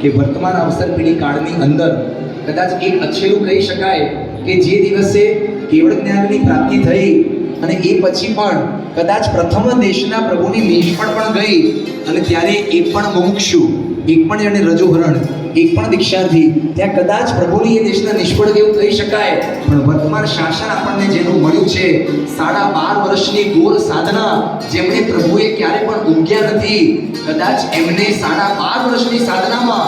કે વર્તમાન અવસર પેઢી કાળની અંદર કદાચ એક અછેરું કહી શકાય કે જે દિવસે કેવળ જ્ઞાનની પ્રાપ્તિ થઈ અને એ પછી પણ કદાચ પ્રથમ દેશના પ્રભુની નિષ્ફળ પણ ગઈ અને ત્યારે એક પણ મુમુક્ષુ, એક પણ એને રજોહરણ, એક પણ દીક્ષાર્થી ત્યાં કદાચ પ્રભુની એ દેશના નિષ્ફળ એવું કહી શકાય. પણ વર્તમાન શાસન આપણને જેનું મળ્યું છે, સાડા બાર વર્ષની ઘોર સાધના જેમણે પ્રભુએ ક્યારે પણ ઊંઘ્યા નથી, કદાચ એમને સાડા બાર વર્ષની સાધનામાં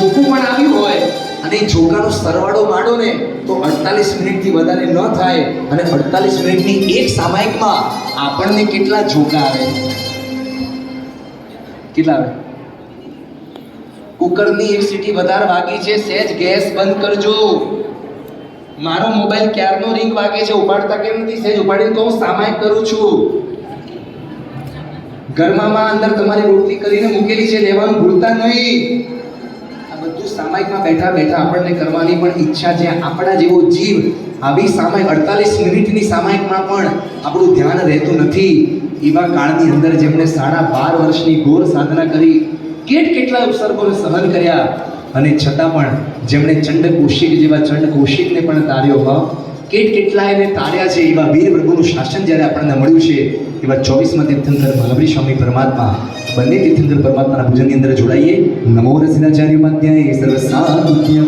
જોખું પણ આવ્યું હોય. અને જોકાનો સરવાળો માંડો ને તો અડતાલીસ મિનિટથી વધારે ન થાય. અને અડતાલીસ મિનિટની એક સામાયિકમાં આપણને કેટલા જોકા આવે? કેટલા આવે? કુકરની એક સીટી વધારે વાગી છે. સહેજ ગેસ બંધ કરજો. મારો મોબાઈલ ક્યારનો રિંગ વાગે છે? ઉપાડતા કેમ નથી? સહેજ ઉપાડીને તો હું સામાયિક કરું છું. ઘરમાં અંદર તમારી રોટલી કરીને મૂકેલી છે. લેવાનું ભૂલતા નહીં. સામાયિકમાં બેઠા બેઠા આપણને કરવાની પણ ઈચ્છા છે. આપણા જેવો જીવ આવી સામાયિક અડતાલીસ મિનિટની સામાયિકમાં પણ આપણું ધ્યાન રહેતું નથી. એવા કાળની અંદર જેમણે સાડા બાર વર્ષની ઘોર સાધના કરી, કેટ કેટલા ઉપસર્ગોને સહન કર્યા? અને છતાં પણ જેમણે ચંડ કૌશિક જેવા ચંડ કૌશિકને પણ તાર્યો હોવ, કેટ કેટલા એને તાર્યા છે એવા વીર પ્રભુનું શાસન જ્યારે આપણને મળ્યું છે એવા ચોવીસમાં તીર્થંકર મહાવીર સ્વામી પરમાત્મા બંને તીર્થંકર પરમાત્માના પૂજનની અંદર જોડાઈએ. નમો રસિનાચાર્ય મધ્યાય સર્વ સાધુભ્યમ